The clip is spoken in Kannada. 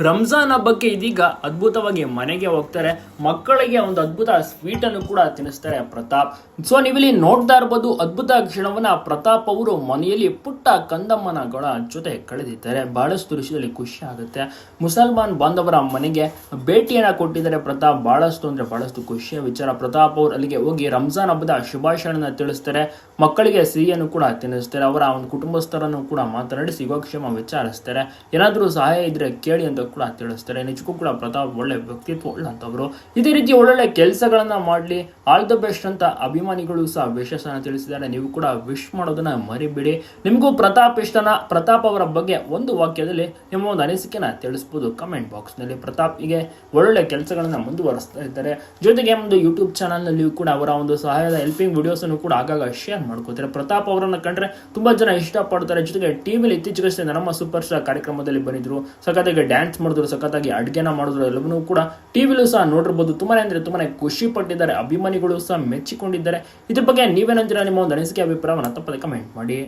ರಂಜಾನ್ ಹಬ್ಬಕ್ಕೆ ಇದೀಗ ಅದ್ಭುತವಾಗಿ ಮನೆಗೆ ಹೋಗ್ತಾರೆ. ಮಕ್ಕಳಿಗೆ ಒಂದು ಅದ್ಭುತ ಸ್ವೀಟ್ ಅನ್ನು ಕೂಡ ತಿನ್ನಿಸ್ತಾರೆ ಪ್ರತಾಪ್. ಸೊ ನೀವಿಲ್ಲಿ ನೋಡ್ತಾ ಇರ್ಬೋದು ಅದ್ಭುತ ಕ್ಷಣವನ್ನ ಪ್ರತಾಪ್ ಅವರು ಮನೆಯಲ್ಲಿ ಪುಟ್ಟ ಕಂದಮ್ಮನಗಳ ಜೊತೆ ಕಳೆದಿದ್ದಾರೆ. ಬಹಳಷ್ಟು ವಿಷಯದಲ್ಲಿ ಖುಷಿ ಆಗುತ್ತೆ. ಮುಸಲ್ಮಾನ್ ಬಾಂಧವರ ಮನೆಗೆ ಭೇಟಿಯನ್ನ ಕೊಟ್ಟಿದ್ದಾರೆ ಪ್ರತಾಪ್. ಬಹಳಷ್ಟು ಅಂದ್ರೆ ಬಹಳಷ್ಟು ಖುಷಿಯ ವಿಚಾರ. ಪ್ರತಾಪ್ ಅವರು ಅಲ್ಲಿಗೆ ಹೋಗಿ ರಂಜಾನ್ ಹಬ್ಬದ ಶುಭಾಶಯನ ತಿಳಿಸ್ತಾರೆ. ಮಕ್ಕಳಿಗೆ ಸಿಹಿಯನ್ನು ಕೂಡ ತಿನ್ನಿಸ್ತಾರೆ. ಅವರ ಒಂದು ಕುಟುಂಬಸ್ಥರನ್ನು ಕೂಡ ಮಾತನಾಡಿಸಿ, ಯೋಗಕ್ಷೇಮ ವಿಚಾರಿಸ್ತಾರೆ. ಏನಾದರೂ ಸಹಾಯ ಇದ್ರೆ ಕೇಳಿ ಅಂತ ಕೂಡ ತಿಳಿಸ್ತಾರೆ. ನಿಜಕ್ಕೂ ಕೂಡ ಪ್ರತಾಪ್ ಒಳ್ಳೆ ವ್ಯಕ್ತಿತ್ವ ಅಂತವರು ಇದೇ ರೀತಿ ಒಳ್ಳೊಳ್ಳೆ ಕೆಲಸಗಳನ್ನ ಮಾಡಲಿ, ಆಲ್ ದ ಬೆಸ್ಟ್ ಅಂತ ಅಭಿಮಾನಿಗಳು ಸಹ ವಿಶೇಷನ ತಿಳಿಸಿದ್ದಾರೆ. ನೀವು ಕೂಡ ವಿಶ್ ಮಾಡೋದನ್ನ ಮರಿಬಿಡಿ. ನಿಮಗೂ ಪ್ರತಾಪ್ ಇಷ್ಟನ? ಪ್ರತಾಪ್ ಅವರ ಬಗ್ಗೆ ಒಂದು ವಾಕ್ಯದಲ್ಲಿ ನಿಮ್ಮ ಒಂದು ಅನಿಸಿಕೆನ ತಿಳಿಸ್ಬೋದು. ಕಮೆಂಟ್ ಪ್ರತಾಪ್ಗೆ ಒಳ್ಳೊಳ್ಳೆ ಕೆಲಸಗಳನ್ನ ಮುಂದುವರಿಸ್ತಾ ಇದ್ದಾರೆ. ಜೊತೆಗೆ ಒಂದು ಯೂಟ್ಯೂಬ್ ಚಾನಲ್ನಲ್ಲಿಯೂ ಕೂಡ ಅವರ ಒಂದು ಸಹಾಯದ ಹೆಲ್ಪಿಂಗ್ ವಿಡಿಯೋಸ್ ಅನ್ನು ಕೂಡ ಆಗಾಗ ಶೇರ್ ಮಾಡ್ಕೋತಾರೆ. ಪ್ರತಾಪ್ ಅವರನ್ನ ಕಂಡ್ರೆ ತುಂಬಾ ಜನ ಇಷ್ಟಪಡ್ತಾರೆ. ಜೊತೆಗೆ ಟಿವಿಲಿ ಇತ್ತೀಚೆಗಷ್ಟೇ ನಮ್ಮ ಸೂಪರ್ ಸ್ಟಾರ್ ಕಾರ್ಯಕ್ರಮದಲ್ಲಿ ಬಂದಿದ್ರು ಸಖತ್ತಾಗಿ ಡ್ಯಾನ್ಸ್ ಮಾಡಿದ್ರು, ಸಖತ್ತಾಗಿ ಅಡುಗೆನ ಮಾಡಿದ್ರು, ಎಲ್ಲವನ್ನೂ ಕೂಡ ಟಿವಿಲೂ ಸಹ ನೋಡಿರ್ಬೋದು. ತುಂಬಾನೇ ಅಂದರೆ ತುಂಬಾನೇ ಖುಷಿ ಪಟ್ಟಿದ್ದಾರೆ ಅಭಿಮಾನಿಗಳು ಸಹ ಮೆಚ್ಚಿಕೊಂಡಿದ್ದಾರೆ. ಇದ್ರ ಬಗ್ಗೆ ನೀವೇನಂತೀರಾ ನಿಮ್ಮ ಒಂದು ಅನಿಸಿಕೆ, ಅಭಿಪ್ರಾಯವನ್ನು ತಪ್ಪದೆ ಕಮೆಂಟ್ ಮಾಡಿ.